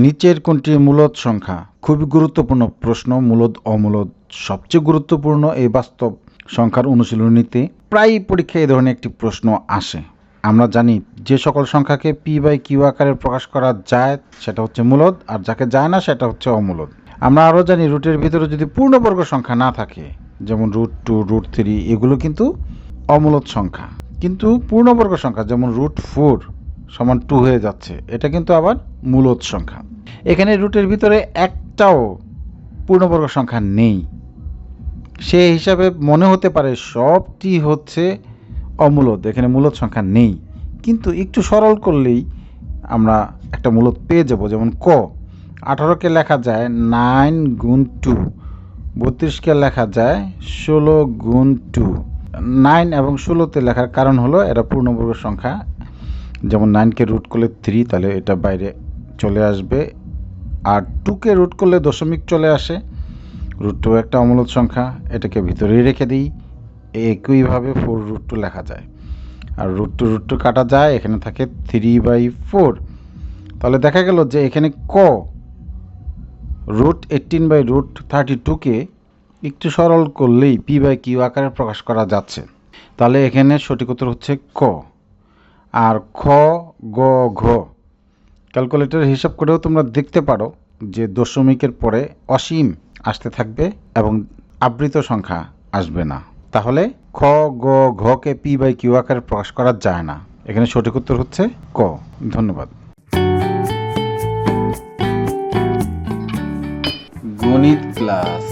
নিচের কোনটি মূলদ সংখ্যা? খুবই গুরুত্বপূর্ণ প্রশ্ন, মূলদ, অমূলদ। সবচেয়ে গুরুত্বপূর্ণ এই বাস্তব সংখ্যার অনুশীলনীতে প্রায়ই পরীক্ষায় এই ধরনের একটি প্রশ্ন আসে। আমরা জানি যে সকল সংখ্যাকে পি বাই কিউ আকারে প্রকাশ করা যায়, সেটা হচ্ছে মূলদ, আর যাকে যায় না, সেটা হচ্ছে অমূলদ। আমরা আরও জানি রুটের ভিতরে যদি পূর্ণবর্গ সংখ্যা না থাকে, যেমন রুট টু, রুট থ্রি, এগুলো কিন্তু অমূলদ সংখ্যা। কিন্তু পূর্ণবর্গ সংখ্যা, যেমন রুট ফোর সমান টু হয়ে যাচ্ছে। এটা কিন্তু আবার মূলত সংখ্যা। এখানে রুটের ভিতরে একটাও পূর্ণবর্গ সংখ্যা নেই। সে হিসাবে মনে হতে পারে সবটি হচ্ছে অমূলত এখানে মূলত সংখ্যা নেই। কিন্তু একটু সরল করলেই আমরা একটা মূলত পেয়ে যাব, যেমন ক। আঠারোকে লেখা যায় নাইন গুণ টু বত্রিশকে লেখা যায় ষোলো গুণ টু নাইন এবং ষোলোতে লেখার কারণ হলো এটা পূর্ণবর্গ সংখ্যা যেমন নাইনকে রুট করলে থ্রি তাহলে এটা বাইরে চলে আসবে। আর টুকে রুট করলে দশমিক চলে আসে। রুট টু একটা অমূলদ সংখ্যা, এটাকে ভিতরেই রেখে দিই। একইভাবে ফোর রুট টু লেখা যায়। আর রুট টু রুট টু কাটা যায়, এখানে থাকে থ্রি বাই ফোর তাহলে দেখা গেল যে এখানে ক root eighteen by root thirty টুকে একটু সরল করলেই পি বাই কিউ আকারে প্রকাশ করা যাচ্ছে। তাহলে এখানে সঠিক উত্তর হচ্ছে ক। আর খ, গ, ঘ। ক্যালকুলেটর হিসাব করেও তোমরা দেখতে পারো যে দশমিকের পরে অসীম আসতে থাকবে এবং আবৃত সংখ্যা আসবে না। তাহলে খ, গ, ঘকে পি বাই কিউ আকারে প্রকাশ করা যায় না। এখানে সঠিক উত্তর হচ্ছে ক। ধন্যবাদ। গণিত ক্লাস।